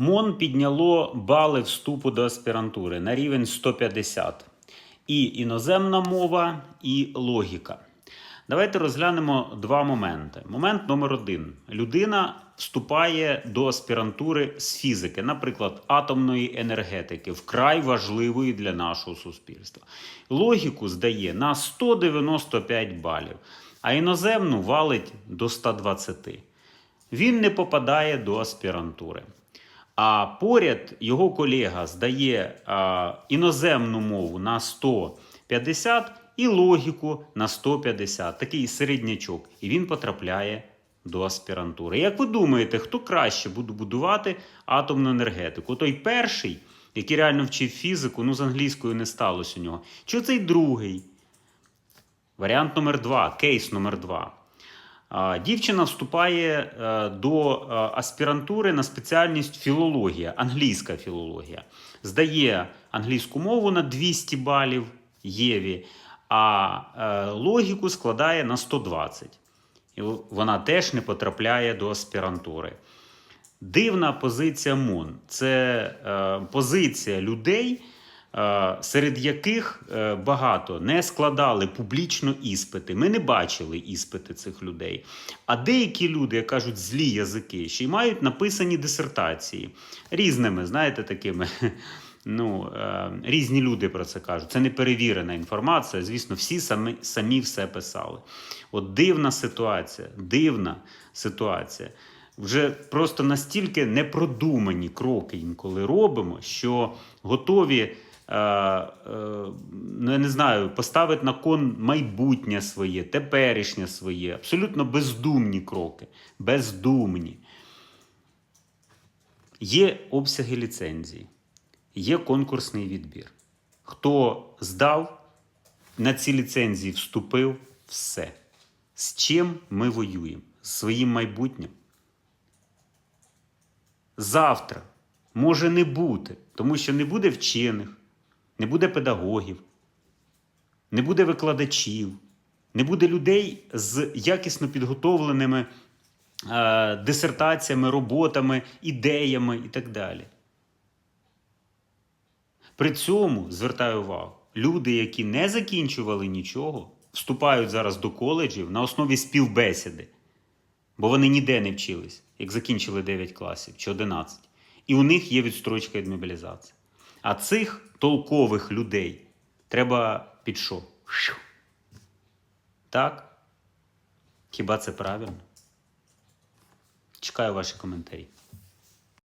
МОН підняло бали вступу до аспірантури на рівень 150. І іноземна мова, і логіка. Давайте розглянемо два моменти. Момент номер один: людина вступає до аспірантури з фізики, наприклад, атомної енергетики, вкрай важливої для нашого суспільства. Логіку здає на 195 балів, а іноземну валить до 120. Він не попадає до аспірантури. А поряд його колега здає а, іноземну мову на 150 і логіку на 150, такий середнячок. І він потрапляє до аспірантури. Як ви думаєте, хто краще буде будувати атомну енергетику? Той перший, який реально вчив фізику, ну з англійською не сталося у нього. Чи цей другий? Варіант номер два, кейс номер два. Дівчина вступає е, до е, аспірантури на спеціальність філологія, англійська філологія. Здає англійську мову на 200 балів Єві, а е, логіку складає на 120. І вона теж не потрапляє до аспірантури. Дивна позиція МОН це позиція людей, серед яких е, багато не складали публічно іспити. Ми не бачили іспити цих людей. А деякі люди, як кажуть, злі язики, ще й мають написані дисертації різними, знаєте, такими. Ну, е, різні люди про це кажуть. Це не перевірена інформація. Звісно, всі самі, самі все писали. От дивна ситуація, дивна ситуація. Вже просто настільки непродумані кроки інколи робимо, що готові, е, е, не знаю, поставити на кон майбутнє своє, теперішнє своє, абсолютно бездумні кроки. Бездумні. Є обсяги ліцензії, є конкурсний відбір. Хто здав, на ці ліцензії вступив, все. З чим ми воюємо? З своїм майбутнім. Завтра може не бути, тому що не буде вчених, не буде педагогів, не буде викладачів, не буде людей з якісно підготовленими е, дисертаціями, роботами, ідеями і так далі. При цьому звертаю увагу, люди, які не закінчували нічого, вступають зараз до коледжів на основі співбесіди, бо вони ніде не вчились, як закінчили 9 класів чи 11. І у них є відстрочка від мобілізації. А цих толкових людей треба під що? Так? Хіба це правильно? Чекаю ваші коментарі.